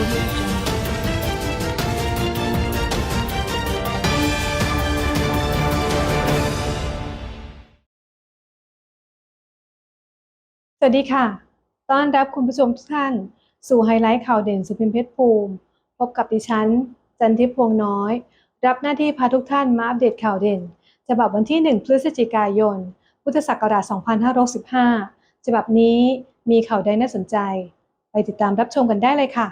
สวัสดีค่ะ ต้อนรับคุณผู้ชมทุกท่าน สู่ไฮไลท์ข่าวเด่นสุพิมเพชรภูมิ พบกับดิฉัน จันทิพพวงน้อย รับหน้าที่พาทุกท่านมาอัปเดตข่าวเด่น ฉบับวันที่ 1 พฤศจิกายน พุทธศักราช 2565 ฉบับนี้มีข่าวใดน่าสนใจ ไปติดตามรับชมกันได้เลยค่ะ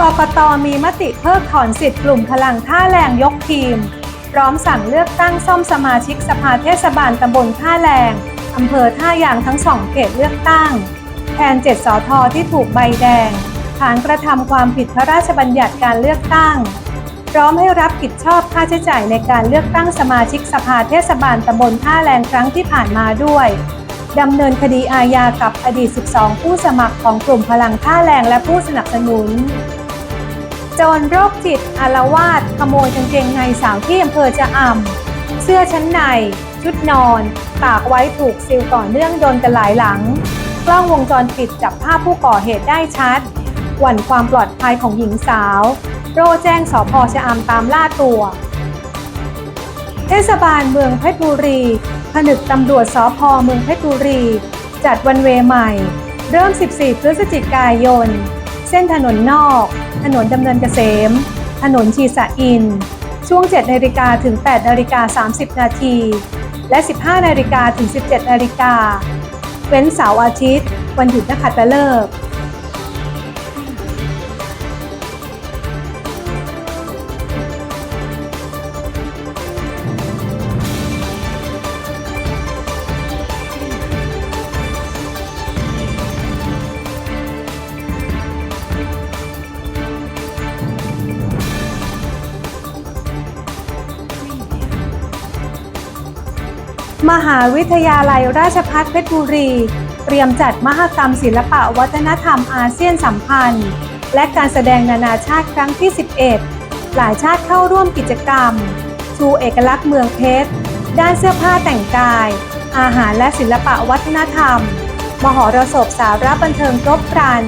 กกตมีมติเพิกถอนสิทธิ์กลุ่มพลังท่าแรงยกทีม พร้อมสั่งเลือกตั้งซ่อมสมาชิกสภาเทศบาลตำบลท่าแรงอำเภอท่ายางทั้งสองเขตเลือกตั้ง แทนเจ็ดสอทอที่ถูกใบแดง ฐานกระทำความผิดพระราชบัญญัติการเลือกตั้ง พร้อมให้รับผิดชอบค่าใช้จ่ายในการเลือกตั้งสมาชิกสภาเทศบาลตำบลท่าแรงครั้งที่ผ่านมาด้วยดำเนินคดีอาญากับอดีต 12 ผู้สมัครของกลุ่มพลังท่าแรงและผู้สนับสนุน โจรโรคจิตอารวาสขโมยกางเกงในสาวที่อำเภอจะอ่ำเสื้อชั้นใน ชุดนอน ตากไว้ถูกซิลต่อเนื่องโดนกันหลายหลัง กล้องวงจรปิดจับภาพผู้ก่อเหตุได้ชัด หวั่นความปลอดภัยของหญิงสาว โรแจ้งสพชะอำตามล่าตัว เทศบาลเมืองเพชรบุรี ผนึกตำรวจสพเมืองเพชรบุรี จัดวันเวใหม่ เริ่ม 14 พฤศจิกายน เส้นถนนนอก ถนนดำเนินเกษม ถนนชีสะอิน ช่วง 7นาฬิกาถึง 8นาฬิกา30 นาที และ 15นาฬิกาถึง 17นาฬิกาเว้นเสาร์อาทิตย์ วันหยุดนักขัตฤกษ์ มหาวิทยาลัยราชภัฏเพชรบุรี เตรียมจัดมหกรรมศิลปะวัฒนธรรมอาเซียนสัมพันธ์ และการแสดงนานาชาติครั้งที่ 11 หลายชาติเข้าร่วมกิจกรรม ชูเอกลักษณ์เมืองเพชร ด้านเสื้อผ้าแต่งกาย อาหารและศิลปะวัฒนธรรม มหรสพสาระบันเทิงครบครัน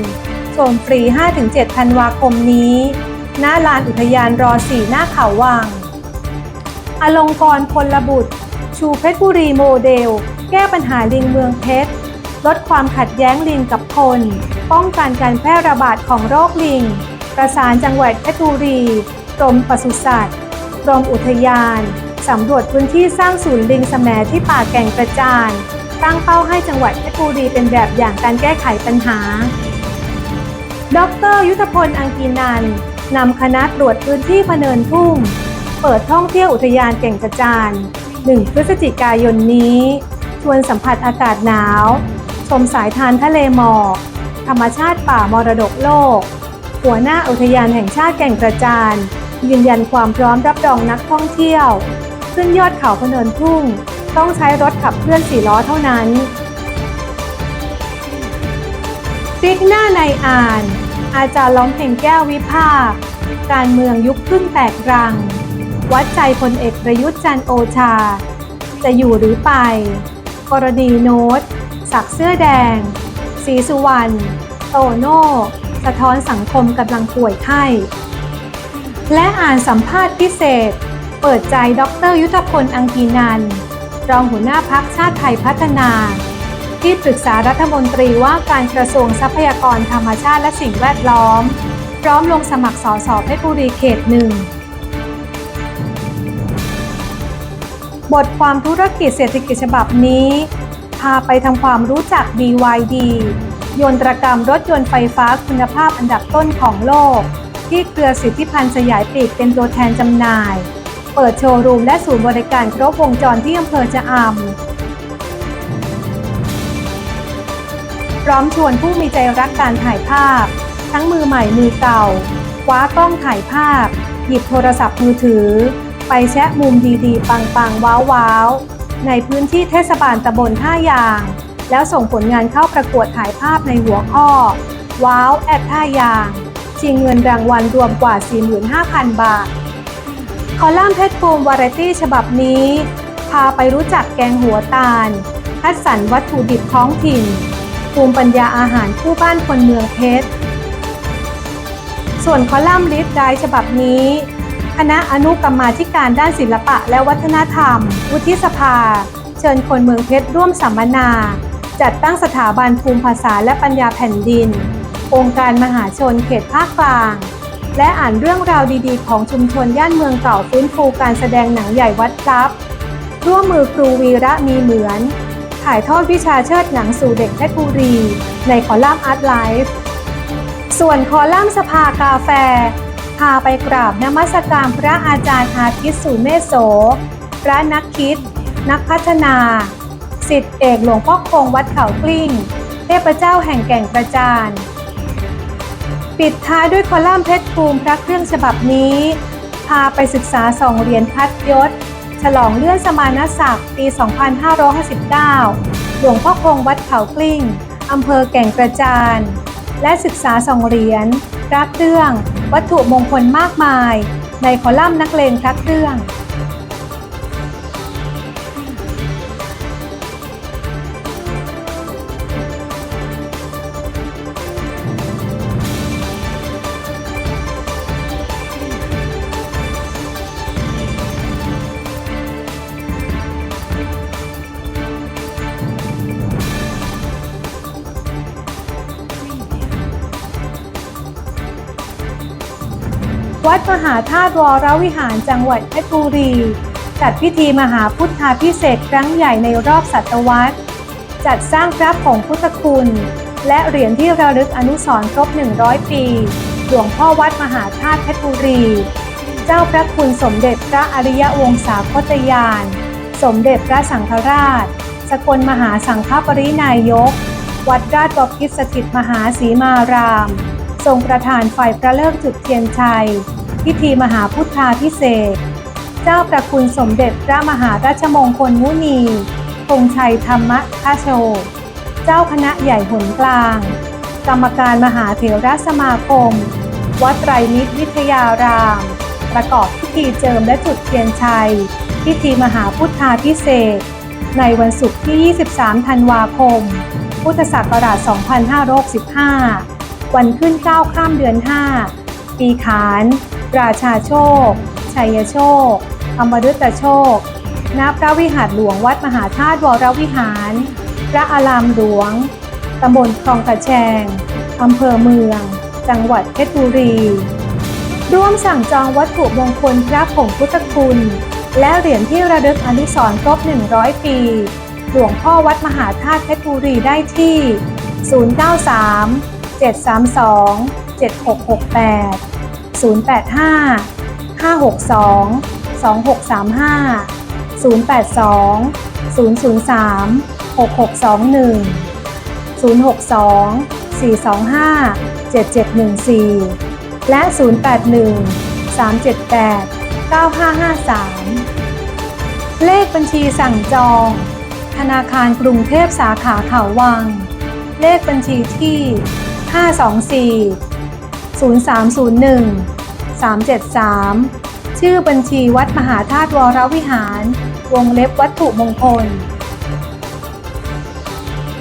ชมฟรี 5-7 ธันวาคมนี้หน้าลานอุทยานรอสีหน้าเขาวัง อลงกรณ์พลบุตร ชูเพชรบุรีโมเดล แก้ปัญหาลิงเมืองเพชร ลดความขัดแย้งลิงกับคน ป้องกันการแพร่ระบาดของโรคลิง ประสานจังหวัดเพชรบุรีกรมปศุสัตว์กรมอุทยาน สำรวจพื้นที่สร้างศูนย์ลิงแสมที่ป่าแก่งกระจานตั้งเป้าให้จังหวัดเพชรบุรีเป็นแบบอย่างการแก้ไขปัญหา ดร ยุทธพล อังกีนันนำคณะตรวจพื้นที่พเนินทุ่ง เปิดท่องเที่ยวอุทยานแก่งกระจาน 1 พฤศจิกายนนี้ ชวนสัมผัสอากาศหนาว ชมสายทานทะเลหมอก ธรรมชาติป่ามรดกโลก หัวหน้าอุทยานแห่งชาติแก่งกระจาน ยืนยันความพร้อมรับรองนักท่องเที่ยว ขึ้นยอดเขาพเนินทุ่ง ต้องใช้รถขับเคลื่อนสี่ล้อเท่านั้นติ๊กหน้าในอ่าน อาจารย์ร้องเพลงแก้ววิภาค การเมืองยุคขึ้นแตกรัง วัดใจพลเอกประยุทธ์จันโอชา จะอยู่หรือไป กรณีโน้ต สักเสื้อแดง สีสุวรรณ โตโน่ สะท้อนสังคมกำลังป่วยไข้ และอ่านสัมภาษณ์พิเศษ เปิดใจดรยุทธพลอังกีนัน รองหัวหน้าพักชาติไทยพัฒนา ที่ปรึกษารัฐมนตรีว่าการกระทรวงทรัพยากรธรรมชาติและสิ่งแวดล้อม พร้อมลงสมัครสอสอเพชรบุรีเขตหนึ่ง บทความธุรกิจเศรษฐกิจฉบับนี้ พาไปทำความรู้จัก BYD ยนตรกรรมรถยนต์ไฟฟ้าคุณภาพอันดับต้นของโลก ที่เครือสิทธิพันธ์สยายปีกเป็นตัวแทนจำหน่าย เปิดโชว์รูมและศูนย์บริการครบวงจรที่อำเภอจะอำพร้อมชวนผู้มีใจรักการถ่ายภาพ ทั้งมือใหม่มือเก่าคว้ากล้องถ่ายภาพ หยิบโทรศัพท์มือถือ ไปแชะมุมดีๆ ปังๆ ว้าวๆ ในพื้นที่เทศบาลตำบลท่ายาง แล้วส่งผลงานเข้าประกวดถ่ายภาพในหัวข้อ ว้าวแอดท่ายางชิงเงินรางวัลรวมกว่า 45,000 บาท คอลัมน์เพชรภูมิวาไรตี้ฉบับนี้ พาไปรู้จักแกงหัวตาล คัดสรรวัตถุดิบท้องถิ่น ภูมิปัญญาอาหารคู่บ้านคนเมืองเพชร ส่วนคอลัมน์ลิสต์รายฉบับนี้ คณะอนุกรรมาธิการด้านศิลปะและวัฒนธรรม วุฒิสภา เชิญคนเมืองเพชรร่วมสัมมนา จัดตั้งสถาบันภูมิภาษาและปัญญาแผ่นดิน องค์การมหาชนเขตภาคกลาง และอ่านเรื่องราวดีๆ ของชุมชนย่านเมืองเก่าฟื้นฟูการแสดงหนังใหญ่วัดพลับ ร่วมมือครูวีระมีเหมือน ถ่ายทอดวิชาเชิดหนังสู่เด็กเพชรบุรี ในคอลัมน์อาร์ตไลฟ์ส่วนคอลัมน์สภากาแฟ พาไปกราบนมัสการพระอาจารย์อาทิตย์สุเมโส พระนักคิด นักพัฒนา สิทธิเอกหลวงพ่อคงวัดเขากลิ้ง เทพเจ้าแห่งแก่งกระจาน ปิดท้ายด้วยคอลัมน์เพชรภูมิพระเครื่องฉบับนี้ พาไปศึกษาสองเหรียญพัดยศ ฉลองเลื่อนสมานศักดิ์ปี 2559 หลวงพ่อคงวัดเขากลิ้งอำเภอแก่งกระจาน และศึกษาสองเหรียญ พระเครื่อง วัตถุมงคลมากมาย ในคอลัมน์นักเลงพระเครื่อง วัดมหาธาตุวรวิหารจังหวัดเพชรบุรี จัดพิธีมหาพุทธาพิเศษครั้งใหญ่ในรอบศตวรรษ จัดสร้างพระผงพุทธคุณ และเหรียญที่ระลึกอนุสรณ์ครบ 100 ปี หลวงพ่อวัดมหาธาตุเพชรบุรี เจ้าพระคุณสมเด็จพระอริยวงศาคตยาน สมเด็จพระสังฆราช สกลมหาสังฆปรินายก วัดราชบพิตรสถิตมหาศรีมารามทรงประธานฝ่ายพระเลิกจุดเทียนชัย พิธีมหาพุทธาพิเศษ เจ้าประคุณสมเด็จพระมหาราชมงคลมุนีธงชัยธรรมคาโช เจ้าคณะใหญ่หนกลาง กรรมการมหาเถรสมาคม วัดไตรมิตรวิทยาราม ประกอบพิธีเจิมและจุดเทียนชัย พิธีมหาพุทธาพิเศษ ในวันศุกร์ที่ 23 ธันวาคม พุทธศักราช 2565 วันขึ้น 9 ข้ามเดือน 5 ปีขาน ราชาโชค ชัยโชค อมฤตโชค ณ พระวิหารหลวงวัดมหาธาตุวรวิหาร พระอารามหลวง ตำบลคลองกระแชง อำเภอเมือง จังหวัดเพชรบุรี ร่วมสั่งจองวัตถุมงคลพระผงพุทธคุณ และเหรียญที่ระลึกอนุสรณ์ครบ 100 ปี หลวงพ่อวัดมหาธาตุเพชรบุรีได้ที่ 093 732 7668 085 562 2635 082 003 6621 062 425 7714 และ 081 378 9553 เลขบัญชีสั่งจอง ธนาคารกรุงเทพสาขาเขาวัง เลขบัญชีที่ 524 0301 373 ชื่อบัญชีวัดมหาธาตุวรวิหาร วงเล็บวัตถุมงคล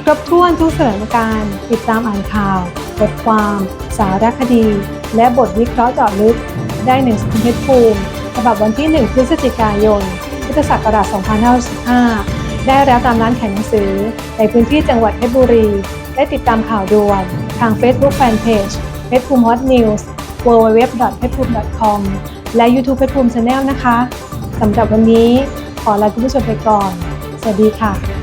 ครบถ้วนทุกสถานการณ์ติดตามอ่านข่าว บทความ สารคดี และบทวิเคราะห์เจาะลึก ได้หนึ่งสกุลเพชรภูมิฉบับวันที่ 1 พฤศจิกายน พุทธศักราช2515 ได้แล้วตามร้านขายหนังสือ ในพื้นที่จังหวัดเพชรบุรี และติดตามข่าวด่วน ทาง Facebook Fanpage เพชรภูมิวส์ Hot News www. เพชรภูมิ .com และ YouTube เพชรภูมิ Channel นะคะ สำหรับวันนี้ขอลาคุณผู้ชมไปก่อน สวัสดีค่ะ